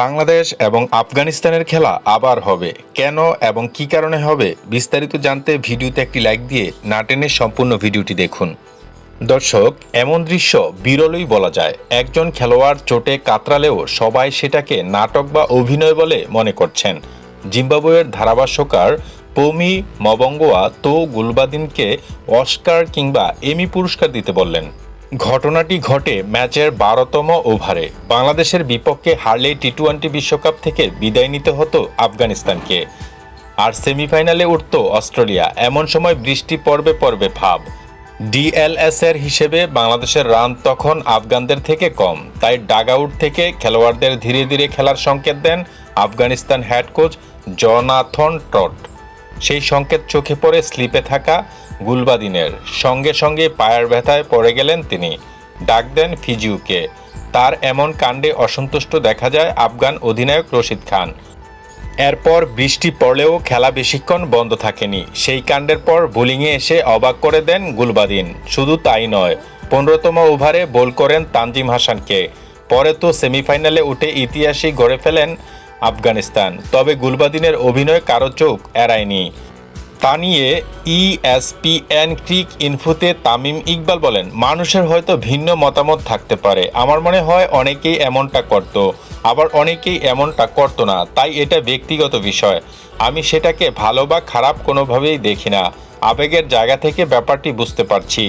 বাংলাদেশ এবং আফগানিস্তানের খেলা আবার হবে। কেন এবং কি কারণে হবে, বিস্তারিত জানতে ভিডিওতে একটি লাইক দিয়ে নাটেনের সম্পূর্ণ ভিডিওটি দেখুন। দর্শক, এমন দৃশ্য বিরলই বলা যায়। একজন খেলোয়াড় চোটে কাতরালেও সবাই সেটাকে নাটক বা অভিনয় বলে মনে করছেন। জিম্বাবুয়ের ধারাভাষ্যকার পৌমি মবঙ্গোয়া তো গুলবাদিনকে অস্কার কিংবা এমি পুরস্কার দিতে বললেন। ঘটনাটি ঘটে ম্যাচের বারোতম ওভারে। বাংলাদেশের বিপক্ষে হারলেই টি টোয়েন্টি বিশ্বকাপ থেকে বিদায় নিতে হতো আফগানিস্তানকে। আর সেমিফাইনালে উঠত অস্ট্রেলিয়া। এমন সময় বৃষ্টি পর্বে পর্বে ভাব। ডিএলএস এর হিসেবে বাংলাদেশের রান তখন আফগানদের থেকে কম। তাই ডাগআউট থেকে খেলোয়াড়দের ধীরে ধীরে খেলার সংকেত দেন আফগানিস্তান হেড কোচ জনাথন টট সেই সংকেত চোখে পড়ে স্লিপে থাকা গুলবাদিনের। সঙ্গে সঙ্গে পায়ের ব্যথায় পড়ে গেলেন তিনি। ডাক দেন ফিজিউকে। তার এমন কাণ্ডে অসন্তুষ্ট দেখা যায় আফগান অধিনায়ক রশিদ খান। এরপর বৃষ্টি পড়লেও খেলা বেশিক্ষণ বন্ধ থাকেনি। সেই কাণ্ডের পর বোলিংয়ে এসে অবাক করে দেন গুলবাদিন। শুধু তাই নয়, পনেরোতম ওভারে বোল করেন তানজিম হাসানকে। পরে তো সেমিফাইনালে উঠে ইতিহাসই গড়ে ফেলেন আফগানিস্তান। তবে গুলবাদিনের অভিনয় কারও চোখ এড়ায়নি। তা নিয়ে ইএসপিএন ক্রিক ইনফোতে তামিম ইকবাল বলেন, মানুষের হয়তো ভিন্ন মতামত থাকতে পারে। আমার মনে হয় অনেকেই এমনটা করত। আবার অনেকেই এমনটা করত না। তাই এটা ব্যক্তিগত বিষয়। আমি সেটাকে ভালো বা খারাপ কোনোভাবেই দেখি না। আবেগের জায়গা থেকে ব্যাপারটি বুঝতে পারছি।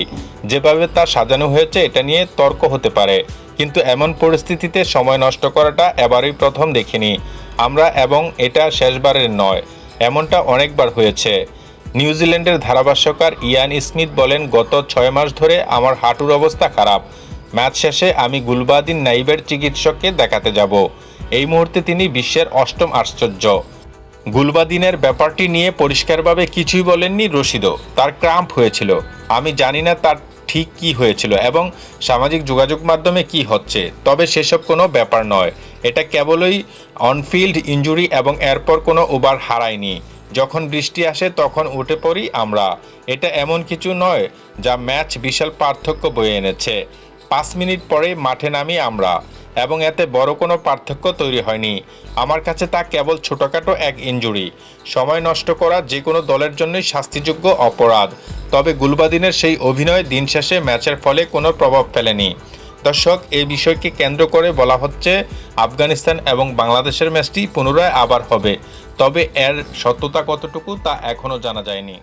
যেভাবে তা সাজানো হয়েছে, এটা নিয়ে তর্ক হতে পারে। কিন্তু এমন পরিস্থিতিতে সময় নষ্ট করাটা এবারই প্রথম দেখিনি। আমরা এবং এটা শেষবারের নয়। এমনটা অনেকবার হয়েছে। নিউজিল্যান্ডের ধারাভাষ্যকার ইয়ান স্মিথ বলেন, গত ছয় মাস ধরে আমার হাঁটুর অবস্থা খারাপ। ম্যাচ শেষে আমি গুলবাদিন নাইবের চিকিৎসককে দেখাতে যাব। এই মুহূর্তে তিনি বিশ্বের অষ্টম আশ্চর্য। গুলবাদিনের ব্যাপারটি নিয়ে পরিষ্কারভাবে কিছুই বলেননি রশিদও। তার ক্রাম্প হয়েছিল। আমি জানি না তার ঠিক কি হয়েছিল এবং সামাজিক যোগাযোগ মাধ্যমে কি হচ্ছে, তবে সেসব কোনো ব্যাপার নয়। এটা কেবলই অনফিল্ড ইঞ্জুরি এবং এরপর কোনো ওভার হারায়নি। যখন বৃষ্টি আসে তখন উঠে পড়ি আমরা। এটা এমন কিছু নয় যা ম্যাচ বিশাল পার্থক্য বয়ে এনেছে। পাঁচ মিনিট পরে মাঠে নামি আমরা, এবং এতে বড় কোনো পার্থক্য তৈরি হয়নি। আমার কাছে তা কেবল ছোটোখাটো এক ইঞ্জুরি সময় নষ্ট করা যে কোনো দলের জন্যই শাস্তিযোগ্য অপরাধ, তবে গুলবাদিনের সেই অভিনয় দিন শেষে ম্যাচের ফলে কোনো প্রভাব ফেলেনি। দর্শক এই বিষয়কে কেন্দ্র করে বলা হচ্ছে, আফগানিস্তান এবং বাংলাদেশের ম্যাচটি পুনরায় আবার হবে। তবে এর সত্যতা কতটুকু তা এখনও জানা যায়নি।